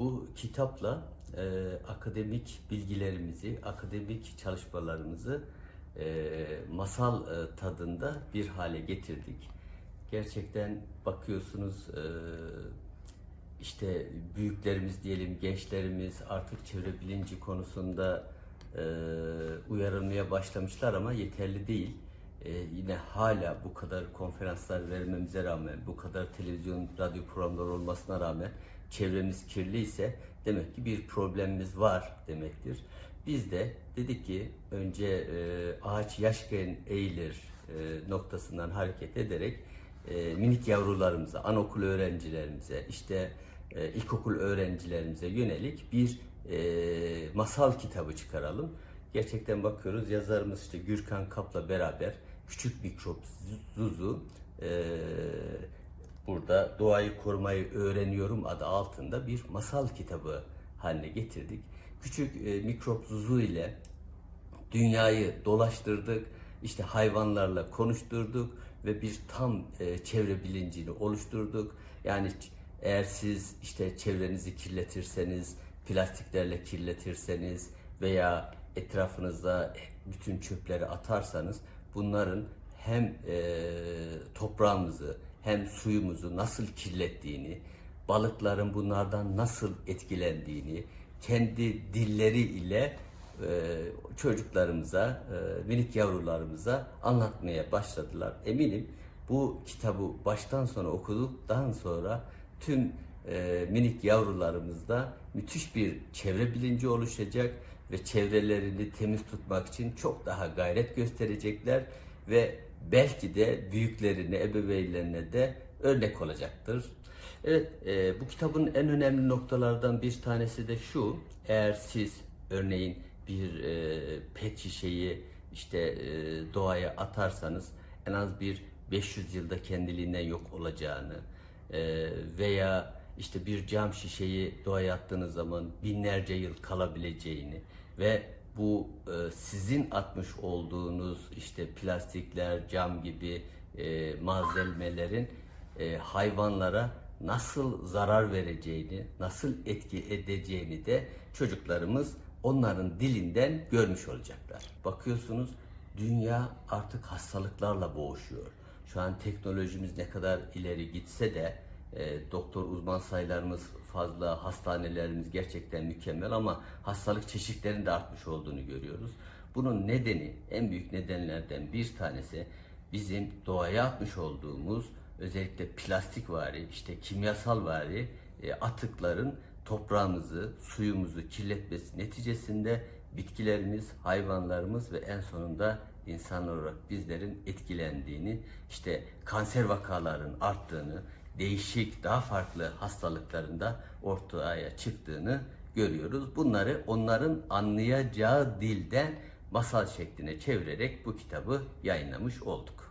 Bu kitapla e, akademik bilgilerimizi, akademik çalışmalarımızı e, masal e, tadında bir hale getirdik. Gerçekten bakıyorsunuz e, işte büyüklerimiz diyelim, gençlerimiz artık çevre bilinci konusunda e, uyarılmaya başlamışlar ama yeterli değil. E, yine hala bu kadar konferanslar vermemize rağmen, bu kadar televizyon, radyo programları olmasına rağmen çevremiz kirliyse demek ki bir problemimiz var demektir. Biz de dedik ki önce e, ağaç yaşken eğilir e, noktasından hareket ederek e, minik yavrularımıza, anaokul öğrencilerimize, işte e, ilkokul öğrencilerimize yönelik bir e, masal kitabı çıkaralım. Gerçekten bakıyoruz yazarımız işte Gürkan Kap'la beraber Küçük Mikrop Zuzu e, burada Doğayı Korumayı Öğreniyorum adı altında bir masal kitabı haline getirdik. Küçük e, Mikrop Zuzu ile dünyayı dolaştırdık, işte hayvanlarla konuşturduk ve bir tam e, çevre bilincini oluşturduk. Yani eğer siz işte çevrenizi kirletirseniz, plastiklerle kirletirseniz veya etrafınızda bütün çöpleri atarsanız bunların hem e, toprağımızı hem suyumuzu nasıl kirlettiğini, balıkların bunlardan nasıl etkilendiğini kendi dilleri ile e, çocuklarımıza, e, minik yavrularımıza anlatmaya başladılar. Eminim bu kitabı baştan sona okuduktan sonra tüm e, minik yavrularımızda müthiş bir çevre bilinci oluşacak ve çevrelerini temiz tutmak için çok daha gayret gösterecekler ve belki de büyüklerine, ebeveynlerine de örnek olacaktır. Evet, e, bu kitabın en önemli noktalardan bir tanesi de şu. Eğer siz örneğin bir e, pet şişeyi işte e, doğaya atarsanız en az bir 500 yılda kendiliğinden yok olacağını e, veya işte bir cam şişeyi doğaya attığınız zaman binlerce yıl kalabileceğini ve bu e, sizin atmış olduğunuz işte plastikler, cam gibi e, malzemelerin e, hayvanlara nasıl zarar vereceğini, nasıl etki edeceğini de çocuklarımız onların dilinden görmüş olacaklar. Bakıyorsunuz dünya artık hastalıklarla boğuşuyor. Şu an teknolojimiz ne kadar ileri gitse de e, doktor uzman sayılarımız fazla, hastanelerimiz gerçekten mükemmel ama hastalık çeşitlerinin de artmış olduğunu görüyoruz. Bunun nedeni, en büyük nedenlerden bir tanesi bizim doğaya atmış olduğumuz özellikle plastik vari, işte kimyasal vari e, atıkların toprağımızı, suyumuzu kirletmesi neticesinde bitkilerimiz, hayvanlarımız ve en sonunda insan olarak bizlerin etkilendiğini, işte kanser vakalarının arttığını, değişik, daha farklı hastalıklarında ortaya çıktığını görüyoruz. Bunları onların anlayacağı dilden masal şekline çevirerek bu kitabı yayınlamış olduk.